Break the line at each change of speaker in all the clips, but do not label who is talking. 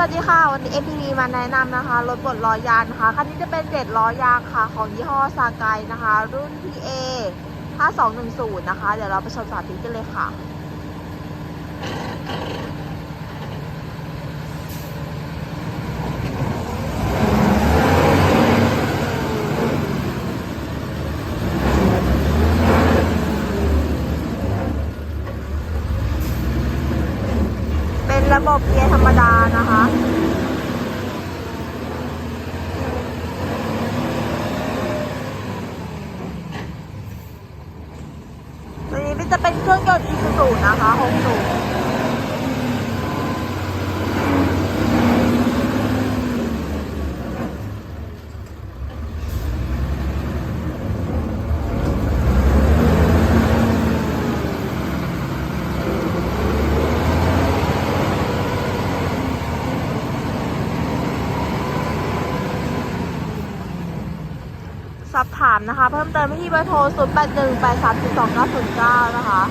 สวัสดีค่ะ วันนี้ MPV มาแนะนำนะคะ รถบดล้อยางนะคะคันนี้จะเป็นเจ็ดล้อยางค่ะ ของยี่ห้อซากายนะคะ รุ่น PA 5210 นะคะ เดี๋ยวเราไปชมสาธิตกันเลยค่ะ ระบบเกียร์ธรรมดานะคะตัวนี้มันจะเป็นเครื่องยนต์อีซูซูนะคะ 6 สอบถามนะคะ เพิ่มเติมที่เบอร์โทร 0 8 1 8 3 4 2 9 0 9 นะคะ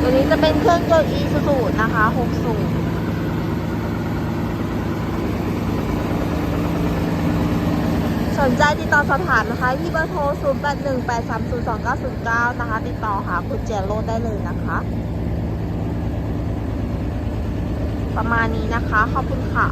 ตัวนี้จะเป็นเครื่องยนต์ e ซูซูนะคะ 60สูบส นใจติดต่อสอบถามนะคะ ที่เบอร์โทร 0 8 1 8 3 0 2 9 0 9 นะคะ ติดต่อหาคุณเจโรได้เลยนะคะ ประมาณนี้นะคะ ขอบคุณค่ะ